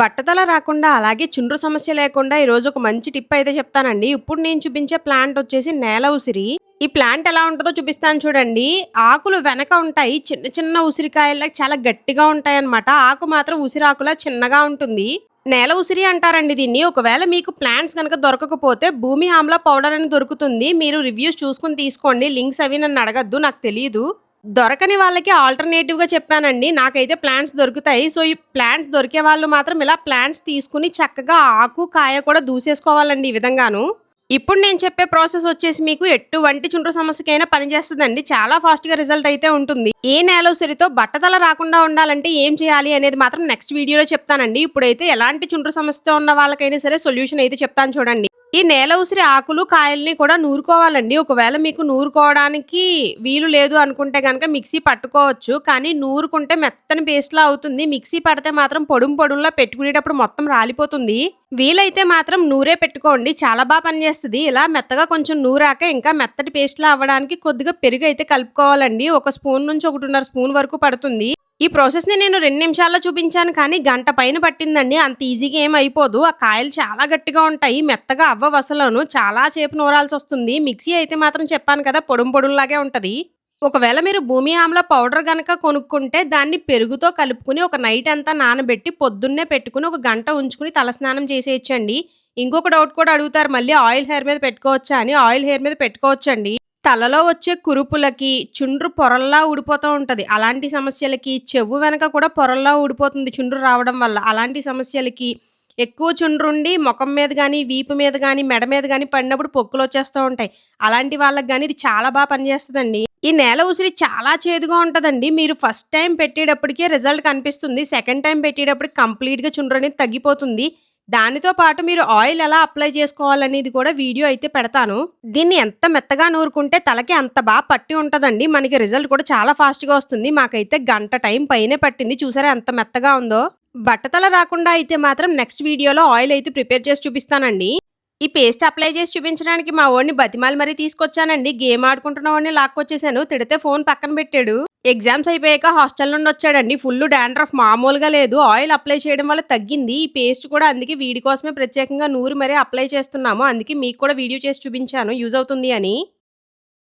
బట్టతల రాకుండా అలాగే చుండ్రు సమస్య లేకుండా ఈరోజు ఒక మంచి టిప్ అయితే చెప్తానండి. ఇప్పుడు నేను చూపించే ప్లాంట్ వచ్చేసి నేల ఉసిరి. ఈ ప్లాంట్ ఎలా ఉంటుందో చూపిస్తాను చూడండి. ఆకులు వెనక ఉంటాయి. చిన్న చిన్న ఉసిరికాయల్లా చాలా గట్టిగా ఉంటాయి అన్నమాట ఆకు మాత్రం ఉసిరాకులా చిన్నగా ఉంటుంది. నేల ఉసిరి అంటారండి దీన్ని. ఒకవేళ మీకు ప్లాంట్స్ కనుక దొరకకపోతే భూమి ఆమ్ల పౌడర్ అని దొరుకుతుంది. మీరు రివ్యూస్ చూసుకుని తీసుకోండి. లింక్స్ అవి నన్ను అడగద్దు నాకు తెలియదు దొరకని వాళ్ళకి ఆల్టర్నేటివ్గా చెప్పానండి. నాకైతే ప్లాంట్స్ దొరుకుతాయి. సో ఈ ప్లాంట్స్ దొరికే వాళ్ళు మాత్రం ఇలా ప్లాంట్స్ తీసుకుని చక్కగా ఆకు కాయ కూడా దూసేసుకోవాలండి ఈ విధంగాను. ఇప్పుడు నేను చెప్పే ప్రాసెస్ వచ్చేసి మీకు ఎటువంటి చుండ్రు సమస్యకైనా పనిచేస్తుందండి చాలా ఫాస్ట్గా రిజల్ట్ అయితే ఉంటుంది. ఏ నేల ఉసిరితో బట్టతల రాకుండా ఉండాలంటే ఏం చేయాలి అనేది మాత్రం నెక్స్ట్ వీడియోలో చెప్తానండి. ఇప్పుడైతే ఎలాంటి చుండ్రు సమస్యతో ఉన్న వాళ్ళకైనా సరే సొల్యూషన్ అయితే చెప్తాను చూడండి. ఈ నేల ఉసిరి ఆకులు కాయల్ని కూడా నూరుకోవాలండి. ఒకవేళ మీకు నూరుకోవడానికి వీలు లేదు అనుకుంటే కనుక మిక్సీ పట్టుకోవచ్చు. కానీ నూరుకుంటే మెత్తని పేస్ట్లా అవుతుంది. మిక్సీ పడితే మాత్రం పొడుం పొడుంలా పెట్టుకునేటప్పుడు మొత్తం రాలిపోతుంది. వీలైతే మాత్రం నూరే పెట్టుకోండి. చాలా బాగా పనిచేస్తుంది ఇలా మెత్తగా కొంచెం నూరాక ఇంకా మెత్తటి పేస్ట్లా అవ్వడానికి కొద్దిగా పెరుగు అయితే కలుపుకోవాలండి. ఒక స్పూన్ నుంచి ఒకటిన్నర స్పూన్ వరకు పడుతుంది. ఈ ప్రాసెస్ని నేను రెండు నిమిషాల్లో చూపించాను కానీ గంట పైన పట్టిందండి. అంత ఈజీగా ఏం అయిపోదు. ఆ కాయలు చాలా గట్టిగా ఉంటాయి మెత్తగా అవ్వవు అసలును. చాలా సేపు నూరాల్సి వస్తుంది. మిక్సీ అయితే మాత్రం చెప్పాను కదా పొడుం పొడుంలాగే ఉంటుంది. ఒకవేళ మీరు భూమి ఆమ్ల పౌడర్ కనుక కొనుక్కుంటే దాన్ని పెరుగుతో కలుపుకుని ఒక నైట్ అంతా నానబెట్టి పొద్దున్నే పెట్టుకుని ఒక గంట ఉంచుకుని తలస్నానం చేసేయచ్చండి. ఇంకొక డౌట్ కూడా అడుగుతారు మళ్ళీ ఆయిల్ హెయిర్ మీద పెట్టుకోవచ్చా అని. ఆయిల్ హెయిర్ మీద పెట్టుకోవచ్చండి. తలలో వచ్చే కురుపులకి చుండ్రు పొరల్లా ఊడిపోతూ ఉంటుంది. అలాంటి సమస్యలకి చెవు వెనక కూడా పొరల్లా ఊడిపోతుంది చుండ్రు రావడం వల్ల. అలాంటి సమస్యలకి ఎక్కువ చుండ్రుండి ముఖం మీద కానీ వీపు మీద కానీ మెడ మీద కానీ పడినప్పుడు పొక్కులు వచ్చేస్తూ ఉంటాయి. అలాంటి వాళ్ళకి కానీ ఇది చాలా బాగా పనిచేస్తుందండి. ఈ నేల ఉసిరి చాలా చేదుగా ఉంటుందండి. మీరు ఫస్ట్ టైం పెట్టేటప్పటికే రిజల్ట్ కనిపిస్తుంది. సెకండ్ టైం పెట్టేటప్పటికి కంప్లీట్గా చుండ్రు అనేది తగ్గిపోతుంది. దానితో పాటు మీరు ఆయిల్ ఎలా అప్లై చేసుకోవాలనేది కూడా వీడియో అయితే పెడతాను. దీన్ని ఎంత మెత్తగా నూరుకుంటే తలకి అంత బాగా పట్టి ఉంటుందండి. మనకి రిజల్ట్ కూడా చాలా ఫాస్ట్గా వస్తుంది. మాకైతే గంట టైం పైనే పట్టింది. చూసారా ఎంత మెత్తగా ఉందో. బట్టతల రాకుండా అయితే మాత్రం నెక్స్ట్ వీడియోలో ఆయిల్ అయితే ప్రిపేర్ చేసి చూపిస్తానండి. ఈ పేస్ట్ అప్లై చేసి చూపించడానికి మా వాడిని బతిమాలి మరీ తీసుకొచ్చానండి. గేమ్ ఆడుకుంటున్న వాడిని లాక్కొచ్చేసాను. తిడితే ఫోన్ పక్కన పెట్టాడు. ఎగ్జామ్స్ అయిపోయాక హాస్టల్ నుండి వచ్చాడండి. ఫుల్ డాండ్రఫ్ మామూలుగా లేదు. ఆయిల్ అప్లై చేయడం వల్ల తగ్గింది. ఈ పేస్ట్ కూడా అందుకే వీడి కోసమే ప్రత్యేకంగా నూరు మరీ అప్లై చేస్తున్నాము. అందుకే మీకు కూడా వీడియో చేసి చూపించాను. యూజ్ అవుతుంది అని.